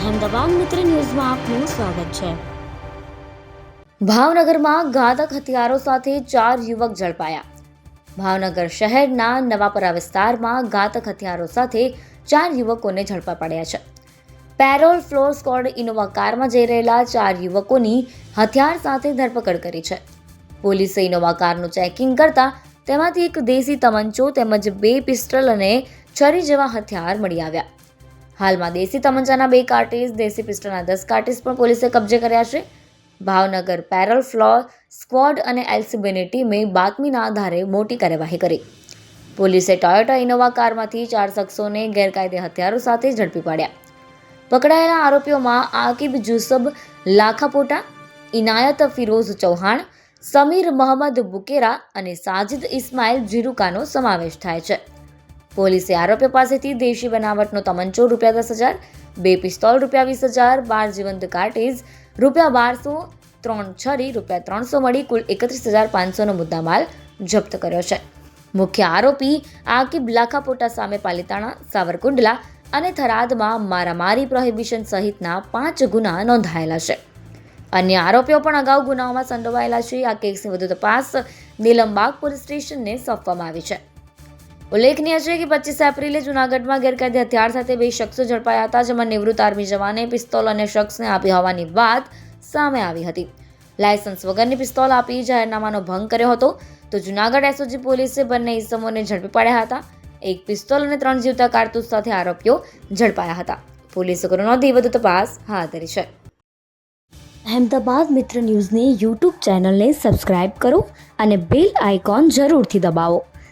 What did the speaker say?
અહેમદાબાદ મિત્ર ન્યૂઝમાં આપનું સ્વાગત છે. ભાવનગરમાં ઘાતક હથિયારો સાથે ચાર યુવક ઝડપાયા. ભાવનગર શહેરના નવાપરા વિસ્તારમાં ઘાતક હથિયારો સાથે ચાર યુવકોને ઝડપા પડ્યા છે. પેરોલ ફ્લોર સ્કોડ ઇનોવા કારમાં જઈ રહેલા ચાર યુવકોની હથિયાર સાથે ધરપકડ કરી છે. પોલીસે ઇનોવા કારનું ચેકિંગ કરતા તેમાંથી એક દેશી તમંચો તેમજ બે પિસ્ટલ અને છરી જેવા હથિયાર મળી આવ્યા. હાલમાં દેશી તમંચાના બે કાર્ટીસ, દેશી પિસ્ટલના દસ કાર્ટીસ પણ પોલીસે કબજે કર્યા છે. ભાવનગર પેરલ ફ્લોર સ્ક્વોડ અને એલસીબીની ટીમે બાતમીના આધારે મોટી કાર્યવાહી કરી. પોલીસે ટોયોટા ઇનોવા કારમાંથી ચાર શખ્સોને ગેરકાયદે હથિયારો સાથે ઝડપી પાડ્યા. પકડાયેલા આરોપીઓમાં આકિબ જુસબ લાખાપોટા, ઇનાયત ફિરોઝ ચૌહાણ, સમીર મોહમ્મદ બુકેરા અને સાજિદ ઇસ્માઇલ જીરુકાનો સમાવેશ થાય છે. પોલીસે આરોપીઓ પાસેથી દેશી બનાવટનો તમંચો રૂપિયા દસ હજાર, બે પિસ્તોલ રૂપિયા વીસ હજાર, બાર જીવંત કાર્ટીજ રૂપિયા બારસો ત્રણ છરી રૂપિયા ત્રણસો મળી કુલ એકત્રીસ હજાર પાંચસોનો મુદ્દામાલ જપ્ત કર્યો છે. મુખ્ય આરોપી આકિબ લાખાપોટા સામે પાલિતાણા, સાવરકુંડલા અને થરાદમાં મારામારી પ્રોહિબિશન સહિતના પાંચ ગુના નોંધાયેલા છે. અન્ય આરોપીઓ પણ અગાઉ ગુનાઓમાં સંડોવાયેલા છે. આ કેસની વધુ તપાસ નીલમબાગ પોલીસ સ્ટેશનને સોંપવામાં આવી છે. ઉલ્લેખનીય છે કે પચીસ એપ્રિલે જૂનાગઢમાં ગેરકાયદે હથિયાર સાથે બે શખ્સો ઝડપાયા હતા જેમાં નિવૃત્ત આર્મી જવાને પિસ્તોલ અને શખ્સને આપી હોવાની વાત સામે આવી હતી. લાયસન્સ વગરની પિસ્તોલ આપી જાહેરનામાનો ભંગ કર્યો હતો. તો જૂનાગઢ એસઓજી પોલીસે બંને ઇસમોને ઝડપી પાડ્યા હતા. એક પિસ્તોલ અને ત્રણ જીવતા કારતૂસ સાથે આરોપીઓ ઝડપાયા હતા. પોલીસે ગુનો નોંધી વધુ તપાસ હાથ ધરી છે. અહેમદાબાદ મિત્ર ન્યૂઝની યુટ્યુબ ચેનલને સબસ્ક્રાઇબ કરો અને બેલ આઇકોન જરૂરથી દબાવો.